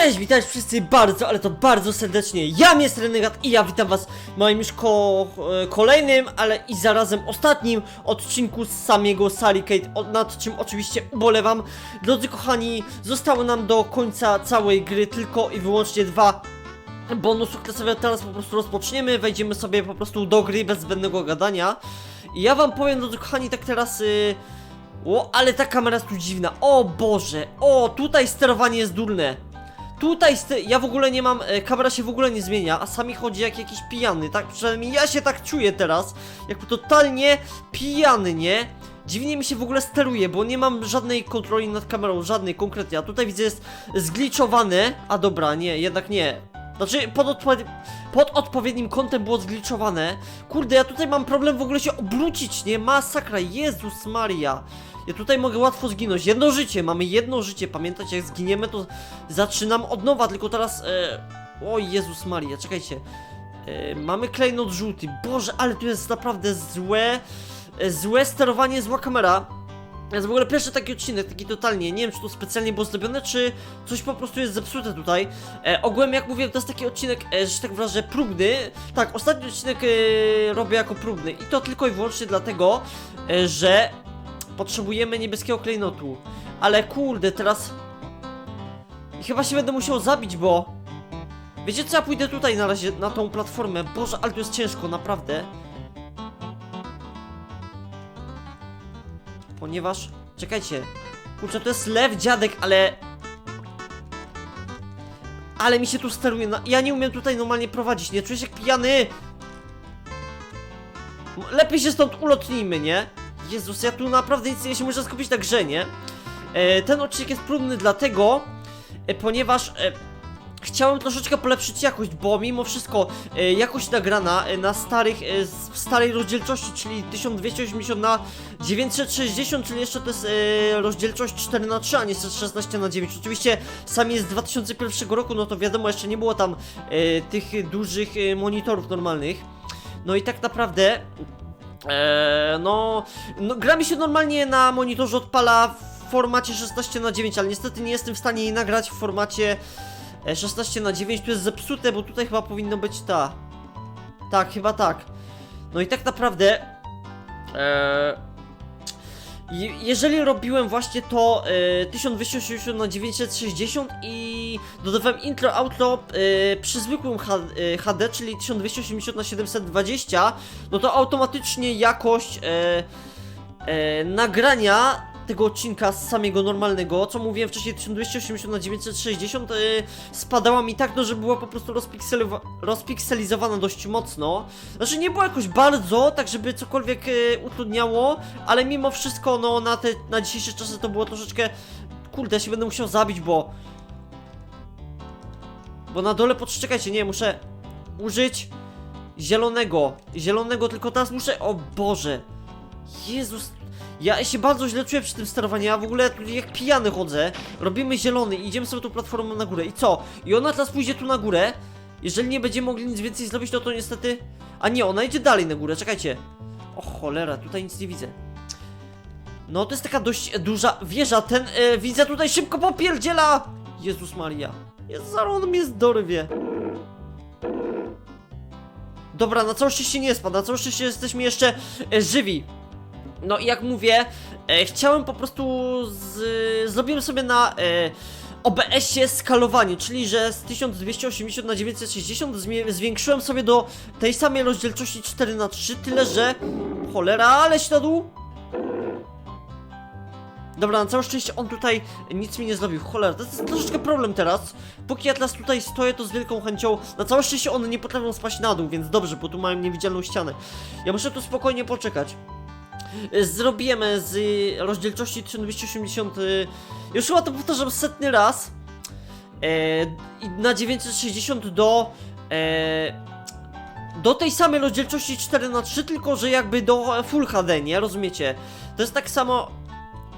Cześć, witajcie wszyscy bardzo, ale to bardzo serdecznie. Ja jest Renegat i ja witam was w moim już ko e, kolejnym, ale i zarazem ostatnim odcinku z samego Salicate, nad czym oczywiście ubolewam. Drodzy kochani, zostało nam do końca całej gry tylko i wyłącznie dwa bonusy klasowe. Teraz po prostu rozpoczniemy, wejdziemy sobie po prostu do gry bez zbędnego gadania. I ja wam powiem, drodzy kochani, tak teraz... Y o, ale ta kamera jest tu dziwna. O Boże, o, tutaj sterowanie jest durne. Tutaj ste- ja w ogóle nie mam, e, kamera się w ogóle nie zmienia, a sami chodzi jak jakiś pijany, tak? Przynajmniej ja się tak czuję teraz, jakby totalnie pijany, nie? Dziwnie mi się w ogóle steruje, bo nie mam żadnej kontroli nad kamerą, żadnej konkretnie, a tutaj widzę jest zgliczowane, a dobra, nie, jednak nie. Znaczy, pod, odpo- pod odpowiednim kątem było zgliczowane. Kurde, ja tutaj mam problem w ogóle się obrócić, nie? Masakra, Jezus Maria. Ja tutaj mogę łatwo zginąć. Jedno życie, mamy jedno życie. Pamiętacie, jak zginiemy, to zaczynam od nowa, tylko teraz. E... O Jezus Maria, czekajcie. E, mamy klejnot żółty. Boże, ale tu jest naprawdę złe. E, złe sterowanie, zła kamera. To jest w ogóle pierwszy taki odcinek, taki totalnie. Nie wiem, czy to specjalnie było zrobione, czy coś po prostu jest zepsute tutaj. E, ogółem, jak mówię, to jest taki odcinek, e, że tak wrażę, próbny. Tak, ostatni odcinek e, robię jako próbny. I to tylko i wyłącznie dlatego, e, że potrzebujemy niebieskiego klejnotu. Ale kurde, teraz... Chyba się będę musiał zabić, bo... Wiecie co, ja pójdę tutaj na razie, na tą platformę. Boże, ale tu jest ciężko, naprawdę. Ponieważ... Czekajcie. Kurczę, to jest lew, dziadek, ale... Ale mi się tu steruje, na... ja nie umiem tutaj normalnie prowadzić, nie? Czuję się jak pijany! Lepiej się stąd ulotnijmy, nie? Jezus, ja tu naprawdę nic nie się muszę skupić na grze, nie? E, ten odcinek jest próbny dlatego, e, ponieważ e, chciałem troszeczkę polepszyć jakość, bo mimo wszystko e, jakość nagrana e, na starych, e, w starej rozdzielczości, czyli 1280 na 960, czyli jeszcze to jest e, rozdzielczość 4 na 3 a nie 16 na 9 Oczywiście sam jest z 2001 roku, no to wiadomo, jeszcze nie było tam e, tych dużych e, monitorów normalnych. No i tak naprawdę Eee, no, no, gra mi się normalnie na monitorze odpala w formacie 16 na 9 ale niestety nie jestem w stanie jej nagrać w formacie e, 16 na 9 Tu jest zepsute, bo tutaj chyba powinno być ta. Tak, chyba tak. No i tak naprawdę. Eee, je- jeżeli robiłem właśnie to e, 1280 na 960 i dodawałem intro outro e, przy zwykłym H, e, HD, czyli 1280 na 720, no to automatycznie jakość e, e, nagrania tego odcinka z samego normalnego, co mówiłem wcześniej 1280 na 960 e, spadała mi tak, no, że była po prostu rozpikseliwa- rozpikselizowana dość mocno. Znaczy nie było jakoś bardzo, tak żeby cokolwiek e, utrudniało, ale mimo wszystko no na te na dzisiejsze czasy to było troszeczkę kurde, ja się będę musiał zabić, bo bo na dole poczekajcie, nie, muszę użyć zielonego. Zielonego, tylko teraz muszę. O Boże! Jezus. Ja się bardzo źle czuję przy tym sterowaniu. Ja w ogóle jak pijany chodzę. Robimy zielony idziemy sobie tą platformą na górę. I co? I ona teraz pójdzie tu na górę. Jeżeli nie będziemy mogli nic więcej zrobić, no to niestety. A nie, ona idzie dalej na górę, czekajcie. O cholera, tutaj nic nie widzę. No to jest taka dość duża wieża. Ten e, widzę tutaj szybko popierdziela! Jezus Maria. Jezus, on mnie zdorwie. Dobra, na całe szczęście nie spadł, na całe szczęście jesteśmy jeszcze e, żywi. No i jak mówię, e, chciałem po prostu z, zrobiłem sobie na e, OBS-ie skalowanie, czyli że z 1280 na 960 zmie- zwiększyłem sobie do tej samej rozdzielczości 4 na 3 tyle że cholera, ale śladu. Dobra, na całe szczęście on tutaj nic mi nie zrobił. Cholera, to jest troszeczkę problem teraz. Póki ja teraz tutaj stoję, to z wielką chęcią. Na całe szczęście one nie potrafią spaść na dół, więc dobrze, bo tu mają niewidzialną ścianę. Ja muszę tu spokojnie poczekać. Zrobiłem z y, rozdzielczości 1280. y, Już chyba to powtarzam setny raz. E, na 960 do. E, do tej samej rozdzielczości 4 na 3 tylko że jakby do Full HD, nie? Rozumiecie? To jest tak samo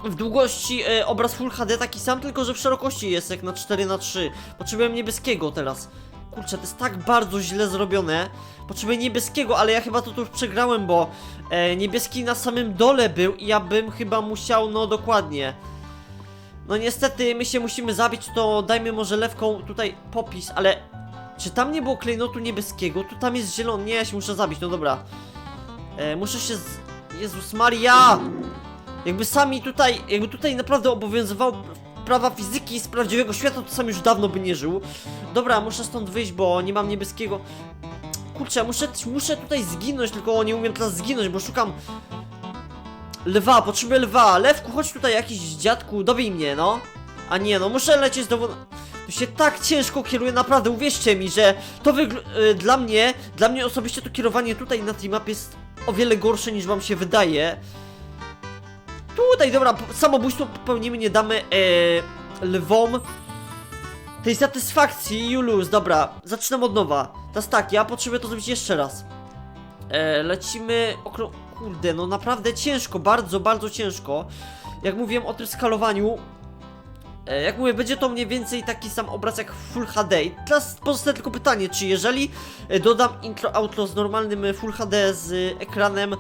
w długości e, obraz Full HD taki sam, tylko że w szerokości jest jak na 4 na 3 Potrzebuję niebieskiego teraz. Kurczę, to jest tak bardzo źle zrobione. Potrzebuję niebieskiego, ale ja chyba to tu już przegrałem, bo e, niebieski na samym dole był i ja bym chyba musiał, no dokładnie. No niestety, my się musimy zabić, to dajmy może lewką tutaj popis, ale... Czy tam nie było klejnotu niebieskiego? Tu tam jest zielony, nie, ja się muszę zabić, no dobra. E, muszę się z... Jezus Maria! Jakby sami tutaj, jakby tutaj naprawdę obowiązywało prawa fizyki z prawdziwego świata, to sam już dawno by nie żył. Dobra, muszę stąd wyjść, bo nie mam niebieskiego... Kurczę, muszę, muszę tutaj zginąć, tylko nie umiem teraz zginąć, bo szukam... Lwa, potrzebuję lwa. Lewku, chodź tutaj jakiś dziadku, dobij mnie, no. A nie, no muszę lecieć do... To się tak ciężko kieruje, naprawdę, uwierzcie mi, że to wygl... y, dla mnie, dla mnie osobiście to kierowanie tutaj na tej mapie jest o wiele gorsze niż wam się wydaje. Tutaj, dobra, samobójstwo popełnimy, nie damy e, lwom tej satysfakcji, Julius, dobra, zaczynam od nowa. Teraz tak, ja potrzebuję to zrobić jeszcze raz. E, lecimy. Kurde, no naprawdę ciężko, bardzo, bardzo ciężko. Jak mówiłem o tym skalowaniu, e, jak mówię, będzie to mniej więcej taki sam obraz jak Full HD. I Teraz pozostaje tylko pytanie, czy jeżeli e, dodam intro outro z normalnym e, Full HD z e, ekranem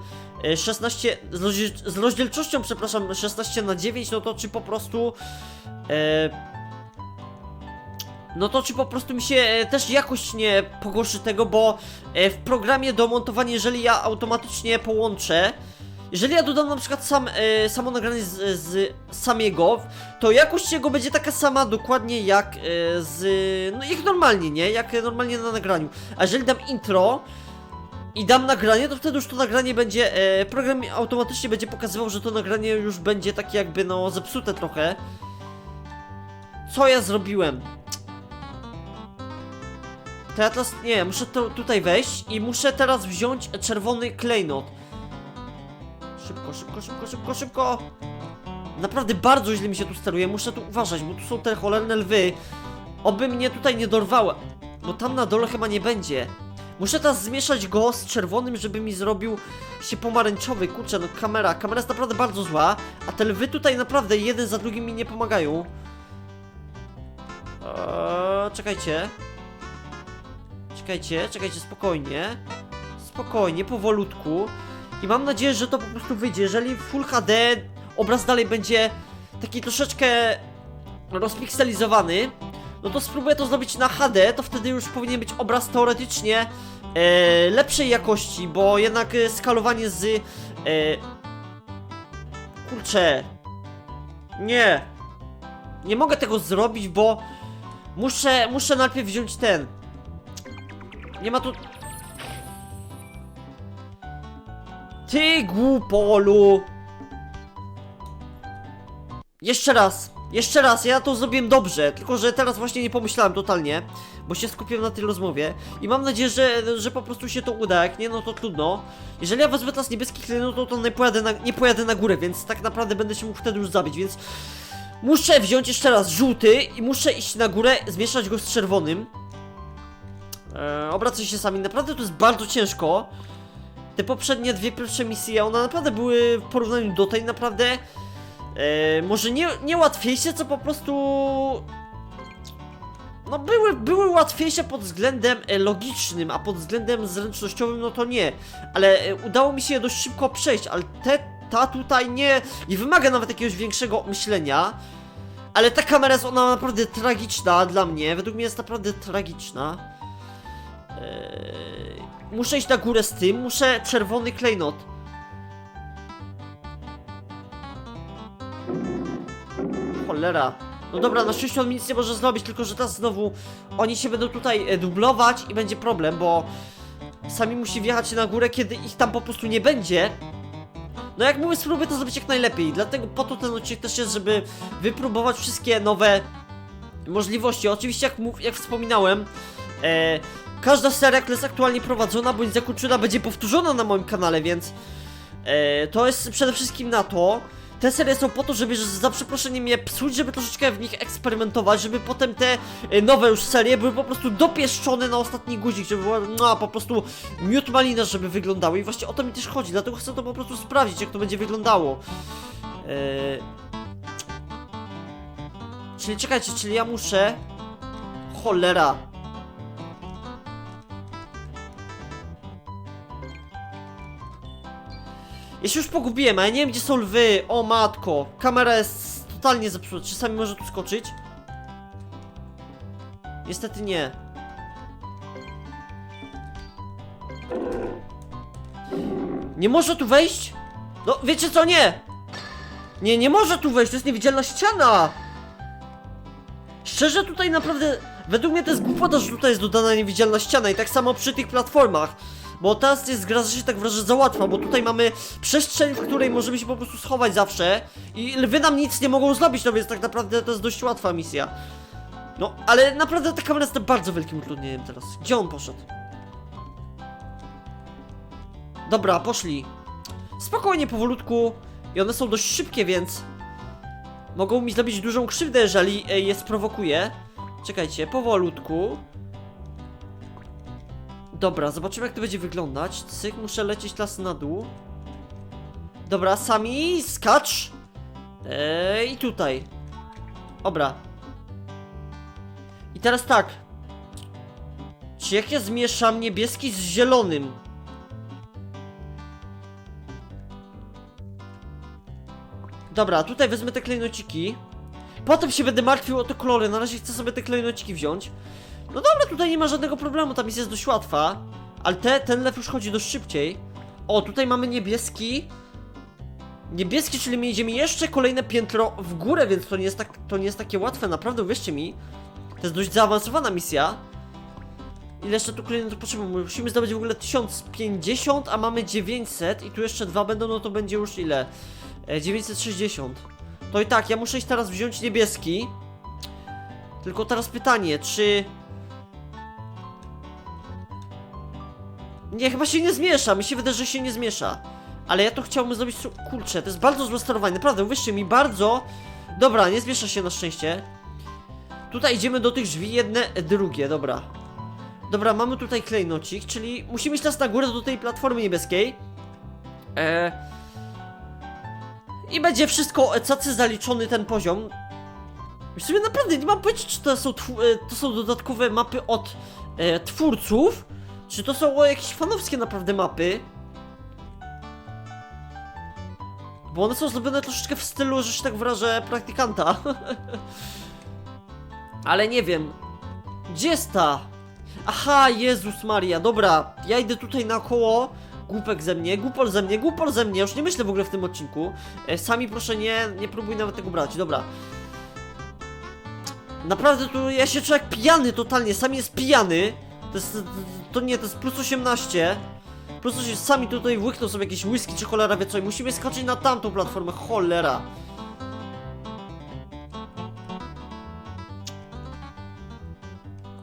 16, z, rozdziel- z rozdzielczością, przepraszam, 16 na 9, no to czy po prostu... E, no to czy po prostu mi się e, też jakość nie pogorszy tego, bo e, w programie do montowania, jeżeli ja automatycznie połączę, jeżeli ja dodam na przykład sam, e, samo nagranie z, z samego, to jakość jego będzie taka sama dokładnie jak e, z, no jak normalnie, nie? Jak e, normalnie na nagraniu. A jeżeli dam intro i dam nagranie, to wtedy już to nagranie będzie, e, program automatycznie będzie pokazywał, że to nagranie już będzie takie jakby no zepsute trochę. Co ja zrobiłem? To ja teraz, nie, muszę to, tutaj wejść i muszę teraz wziąć czerwony klejnot. Szybko, szybko, szybko, szybko, szybko. Naprawdę bardzo źle mi się tu steruje, muszę tu uważać, bo tu są te cholerne lwy. Oby mnie tutaj nie dorwały, bo tam na dole chyba nie będzie. Muszę teraz zmieszać go z czerwonym, żeby mi zrobił się pomarańczowy. Kurczę, no kamera, kamera jest naprawdę bardzo zła, a te lwy tutaj naprawdę jeden za drugim mi nie pomagają. Eee, czekajcie. Czekajcie, czekajcie, spokojnie. Spokojnie, powolutku. I mam nadzieję, że to po prostu wyjdzie. Jeżeli Full HD obraz dalej będzie taki troszeczkę rozpikselizowany, no to spróbuję to zrobić na HD, to wtedy już powinien być obraz teoretycznie e, lepszej jakości, bo jednak e, skalowanie z... E, kurczę. Nie. Nie mogę tego zrobić, bo muszę, muszę najpierw wziąć ten. Nie ma tu... Ty głupolu! Jeszcze raz, jeszcze raz, ja to zrobiłem dobrze, tylko że teraz właśnie nie pomyślałem totalnie, bo się skupiłem na tej rozmowie i mam nadzieję, że, że po prostu się to uda, jak nie, no to trudno. Jeżeli ja wezmę teraz niebieski klej, no to, to nie, pojadę na, nie pojadę na górę, więc tak naprawdę będę się mógł wtedy już zabić, więc muszę wziąć jeszcze raz żółty i muszę iść na górę, zmieszać go z czerwonym. Eee, się sami, naprawdę to jest bardzo ciężko. Te poprzednie dwie pierwsze misje, one naprawdę były w porównaniu do tej naprawdę e, może nie, nie łatwiejsze, co po prostu no były, były łatwiejsze pod względem e, logicznym, a pod względem zręcznościowym no to nie, ale e, udało mi się je dość szybko przejść, ale te, ta tutaj nie, nie wymaga nawet jakiegoś większego myślenia, ale ta kamera jest ona naprawdę tragiczna dla mnie, według mnie jest naprawdę tragiczna. Eee, muszę iść na górę z tym, muszę czerwony klejnot. Cholera. No dobra, na szczęście on nic nie może zrobić, tylko że teraz znowu oni się będą tutaj e, dublować i będzie problem, bo sami musi wjechać na górę, kiedy ich tam po prostu nie będzie. No jak mówię, spróbuję to zrobić jak najlepiej, dlatego po to ten odcinek też jest, żeby wypróbować wszystkie nowe możliwości. Oczywiście jak, mów, jak wspominałem, e, każda seria, która jest aktualnie prowadzona bądź zakończona będzie powtórzona na moim kanale, więc e, to jest przede wszystkim na to. Te serie są po to, żeby że za przeproszeniem je psuć, żeby troszeczkę w nich eksperymentować, żeby potem te e, nowe już serie były po prostu dopieszczone na ostatni guzik, żeby była no, po prostu miód malina, żeby wyglądały i właśnie o to mi też chodzi, dlatego chcę to po prostu sprawdzić, jak to będzie wyglądało. E, Czyli czekajcie, czyli ja muszę... Cholera. Ja się już pogubiłem, a ja nie wiem gdzie są lwy. O matko, kamera jest totalnie zepsuła. Czy sami może tu skoczyć? Niestety nie. Nie może tu wejść? No, wiecie co, nie! Nie, nie może tu wejść, to jest niewidzialna ściana! Szczerze, tutaj naprawdę, według mnie to jest głupota, że tutaj jest dodana niewidzialna ściana i tak samo przy tych platformach. Bo teraz jest gra, że się tak wrażę za łatwa, bo tutaj mamy przestrzeń, w której możemy się po prostu schować zawsze i lwy nam nic nie mogą zrobić, no więc tak naprawdę to jest dość łatwa misja. No, ale naprawdę ta kamera jest bardzo wielkim utrudnieniem teraz. Gdzie on poszedł? Dobra, poszli. Spokojnie, powolutku. I one są dość szybkie, więc mogą mi zrobić dużą krzywdę, jeżeli e, je sprowokuję. Czekajcie, powolutku. Dobra, zobaczymy jak to będzie wyglądać. Cyk, muszę lecieć las na dół. Dobra, sami skacz. Eee, I tutaj. Dobra. I teraz tak. Czy jak ja zmieszam niebieski z zielonym? Dobra, tutaj wezmę te klejnociki. Potem się będę martwił o te kolory. Na razie chcę sobie te klejnociki wziąć. No dobra, tutaj nie ma żadnego problemu, ta misja jest dość łatwa. Ale te, ten lew już chodzi dość szybciej. O, tutaj mamy niebieski. Niebieski, czyli my idziemy jeszcze kolejne piętro w górę, więc to nie jest, tak, to nie jest takie łatwe, naprawdę, uwierzcie mi. To jest dość zaawansowana misja. Ile jeszcze tu klejnotów potrzebujemy? Musimy zdobyć w ogóle 1050, a mamy 900 i tu jeszcze dwa będą, no to będzie już ile? E, 960. To i tak, ja muszę iść teraz wziąć niebieski. Tylko teraz pytanie, czy... Nie, chyba się nie zmiesza, mi się wydaje, że się nie zmiesza. Ale ja to chciałbym zrobić, kurczę, to jest bardzo złe sterowanie, naprawdę, uwierzcie mi, bardzo... Dobra, nie zmiesza się na szczęście. Tutaj idziemy do tych drzwi, jedne, drugie, dobra. Dobra, mamy tutaj klejnocik, czyli musimy iść teraz na górę do tej platformy niebieskiej. Eee... I będzie wszystko, e, cacy zaliczony ten poziom. W sumie naprawdę nie mam pojęcia, czy to są, e, to są dodatkowe mapy od e, twórców, czy to są jakieś fanowskie naprawdę mapy. Bo one są zrobione troszeczkę w stylu, że się tak wyrażę, praktykanta. Ale nie wiem. Gdzie jest ta? Aha, Jezus Maria, dobra, ja idę tutaj naokoło. Głupek ze mnie, głupol ze mnie, głupol ze mnie, już nie myślę w ogóle w tym odcinku. E, sami proszę nie, nie próbuj nawet tego brać, dobra. Naprawdę tu ja się czuję jak pijany totalnie, sami jest pijany. To jest, to nie, to jest plus 18. Plus 18, sami tutaj łykną sobie jakieś whisky czy cholera wie co i musimy skoczyć na tamtą platformę, cholera.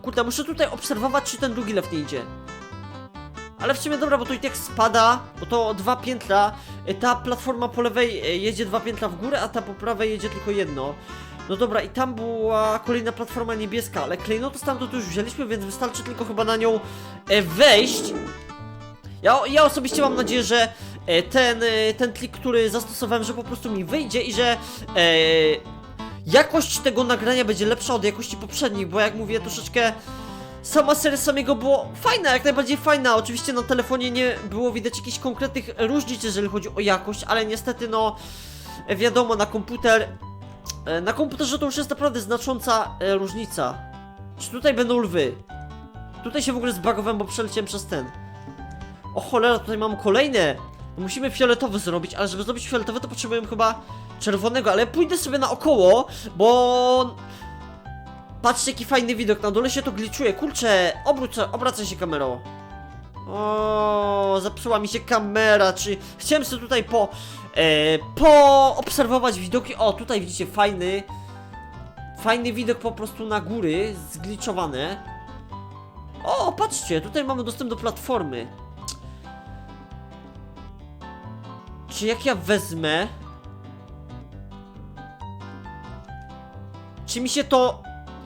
Kurde, muszę tutaj obserwować, czy ten drugi lew nie idzie. Ale w sumie dobra, bo to i tak spada, bo to dwa piętra. E, Ta platforma po lewej e, jedzie dwa piętra w górę, a ta po prawej jedzie tylko jedno. No dobra, i tam była kolejna platforma niebieska, ale klejnoty stamtąd już wzięliśmy, więc wystarczy tylko chyba na nią e, wejść. Ja, ja osobiście mam nadzieję, że e, ten, e, ten trik, który zastosowałem, że po prostu mi wyjdzie i że e, jakość tego nagrania będzie lepsza od jakości poprzednich, bo jak mówię, troszeczkę sama seria samego było fajna, jak najbardziej fajna. Oczywiście na telefonie nie było widać jakichś konkretnych różnic, jeżeli chodzi o jakość, ale niestety no wiadomo, na komputer na komputerze to już jest naprawdę znacząca e, różnica. Czy tutaj będą lwy? Tutaj się w ogóle zbagowałem, bo przeleciałem przez ten. O cholera, tutaj mam kolejne. No musimy fioletowy zrobić, ale żeby zrobić fioletowy to potrzebujemy chyba czerwonego, ale pójdę sobie naokoło, bo Patrzcie jaki fajny widok, na dole się to gliczuje, kurczę, obrócę, obracaj się kamerą. O, zepsuła mi się kamera, czy chciałem sobie tutaj po, e, poobserwować widoki, o tutaj widzicie fajny, fajny widok po prostu na góry, zgliczowane. O, patrzcie, tutaj mamy dostęp do platformy. Czy jak ja wezmę... Czy mi się to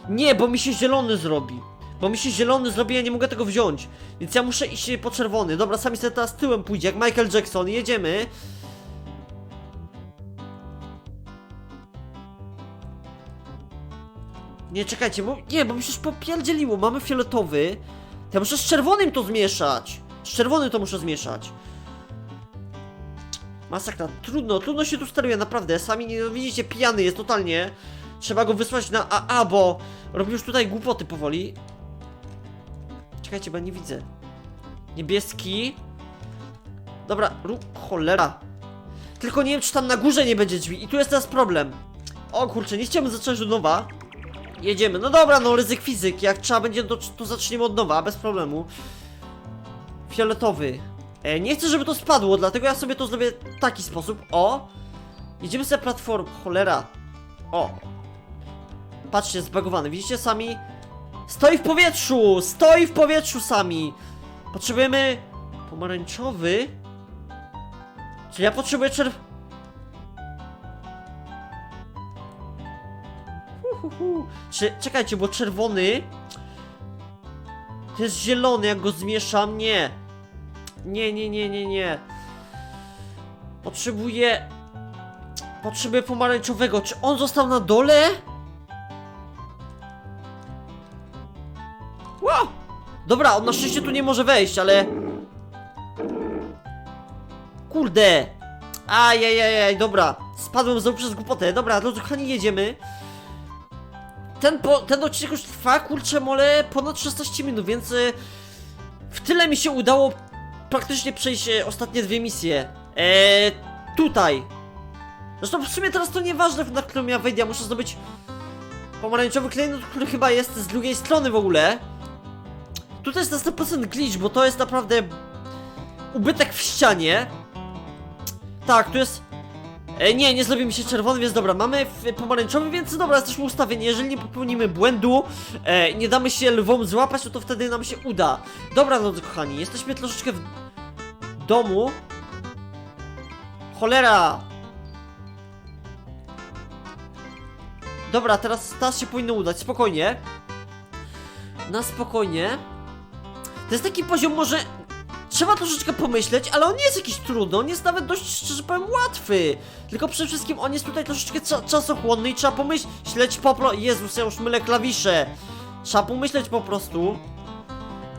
nie, bo mi się zielony zrobi. Bo mi się zielony zrobi, ja nie mogę tego wziąć. Więc ja muszę iść po czerwony. Dobra, sami sobie teraz tyłem pójdzie, jak Michael Jackson. Jedziemy. Nie, czekajcie, bo, nie, bo mi się już popierdzieliło. Mamy fioletowy. To ja muszę z czerwonym to zmieszać. Z czerwonym to muszę zmieszać. Masakra, trudno, trudno się tu steruje, naprawdę. Sami nie widzicie, pijany jest totalnie. Trzeba go wysłać na AA, bo robi już tutaj głupoty powoli. Czekajcie, bo ja nie widzę. Niebieski. Dobra, rób cholera. Tylko nie wiem, czy tam na górze nie będzie drzwi. I tu jest teraz problem. O kurczę, nie chciałbym zacząć od nowa. Jedziemy. No dobra, no ryzyk fizyk. Jak trzeba będzie, to, to zaczniemy od nowa, bez problemu. Fioletowy. E, nie chcę, żeby to spadło, dlatego ja sobie to zrobię w taki sposób. O! Jedziemy sobie platform. Cholera. O! Patrzcie, zbagowany. Widzicie sami? Stoi w powietrzu! Stoi w powietrzu sami! Potrzebujemy pomarańczowy. Czy ja potrzebuję czerw... Czy, czekajcie, bo czerwony... To jest zielony, jak go zmieszam? Nie. Nie, nie, nie, nie, nie. Potrzebuję... Potrzebuję pomarańczowego. Czy on został na dole? Wow! Dobra, on na szczęście tu nie może wejść, ale... Kurde! Ajajajaj, dobra. Spadłem znowu przez głupotę. Dobra, drodzy kochani, jedziemy. Ten, po, ten odcinek już trwa, kurczę mole, ponad 16 minut, więc y, w tyle mi się udało praktycznie przejść e, ostatnie dwie misje. Eee, tutaj. Zresztą w sumie teraz to nieważne, na którą ja wejdę, ja muszę zdobyć pomarańczowy klejnot, który chyba jest z drugiej strony w ogóle. Tutaj jest na 100% glitch, bo to jest naprawdę ubytek w ścianie. Tak, tu jest... E, nie, nie zrobi mi się czerwony, więc dobra, mamy pomarańczowy, więc dobra, jesteśmy ustawieni. Jeżeli nie popełnimy błędu, e, nie damy się lwom złapać, no to wtedy nam się uda. Dobra, drodzy kochani, jesteśmy troszeczkę w domu. Cholera! Dobra, teraz, teraz się powinno udać, spokojnie. Na spokojnie. To jest taki poziom może... Trzeba troszeczkę pomyśleć, ale on nie jest jakiś trudny, on jest nawet dość, szczerze powiem, łatwy. Tylko przede wszystkim on jest tutaj troszeczkę cza czasochłonny i trzeba pomyśleć po pro... Jezus, ja już mylę klawisze. Trzeba pomyśleć po prostu.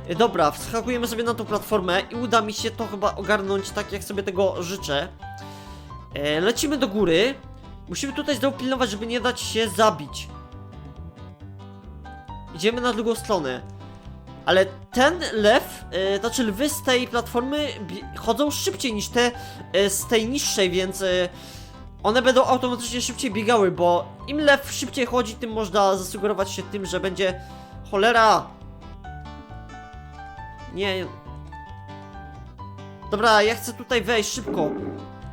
E, Dobra, wskakujemy sobie na tą platformę i uda mi się to chyba ogarnąć tak, jak sobie tego życzę. E, lecimy do góry. Musimy tutaj znowu pilnować, żeby nie dać się zabić. Idziemy na drugą stronę. Ale ten lew, e, znaczy lwy z tej platformy chodzą szybciej niż te e, z tej niższej, więc e, one będą automatycznie szybciej biegały, bo im lew szybciej chodzi, tym można zasugerować się tym, że będzie cholera. Nie. Dobra, ja chcę tutaj wejść szybko.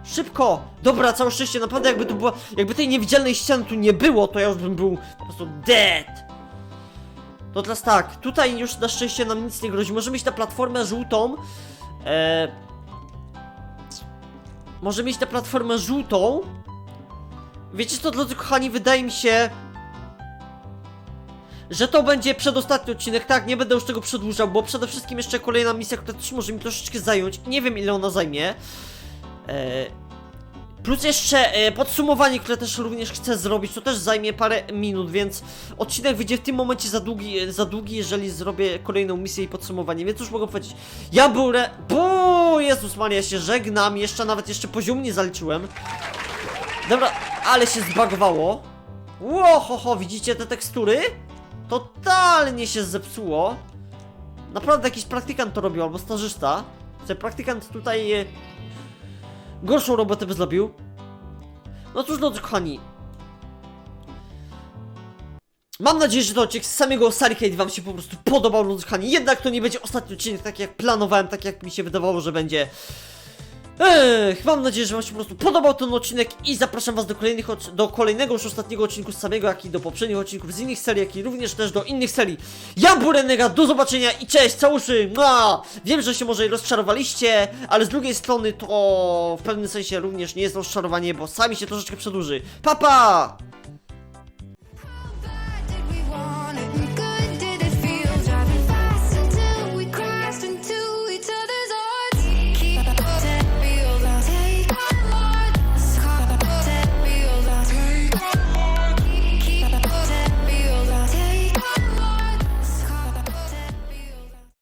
Szybko! Dobra, całe szczęście, naprawdę jakby tu była, jakby tej niewidzialnej ściany tu nie było, to ja już bym był po prostu dead. To teraz tak, tutaj już na szczęście nam nic nie grozi. Możemy iść na platformę żółtą. E... Możemy iść na platformę żółtą. Wiecie co, drodzy kochani, wydaje mi się, że to będzie przedostatni odcinek. Tak, nie będę już tego przedłużał, bo przede wszystkim jeszcze kolejna misja, która też może mi troszeczkę zająć. Nie wiem, ile ona zajmie. E... Plus jeszcze e, podsumowanie, które też również chcę zrobić, to też zajmie parę minut, więc odcinek wyjdzie w tym momencie za długi, e, za długi, jeżeli zrobię kolejną misję i podsumowanie, więc już mogę powiedzieć. Ja re... Buu, Jezus Maria, się żegnam, jeszcze nawet jeszcze poziom nie zaliczyłem. Dobra, ale się zbagowało. Ło, ho, ho, widzicie te tekstury? Totalnie się zepsuło. Naprawdę jakiś praktykant to robił, albo stażysta. Ten praktykant tutaj... E, gorszą robotę by zrobił. No cóż, drodzy kochani. Mam nadzieję, że ten odcinek z samego Saricade wam się po prostu podobał, drodzy kochani. Jednak to nie będzie ostatni odcinek, tak jak planowałem, tak jak mi się wydawało, że będzie. Ech, mam nadzieję, że wam się po prostu podobał ten odcinek i zapraszam was do kolejnych, do kolejnego już ostatniego odcinku z samego, jak i do poprzednich odcinków z innych serii, jak i również też do innych serii. Ja byłem Renega, do zobaczenia i cześć, całuszy, mua! Wiem, że się może rozczarowaliście, ale z drugiej strony to w pewnym sensie również nie jest rozczarowanie, bo sami się troszeczkę przedłuży. Pa, pa!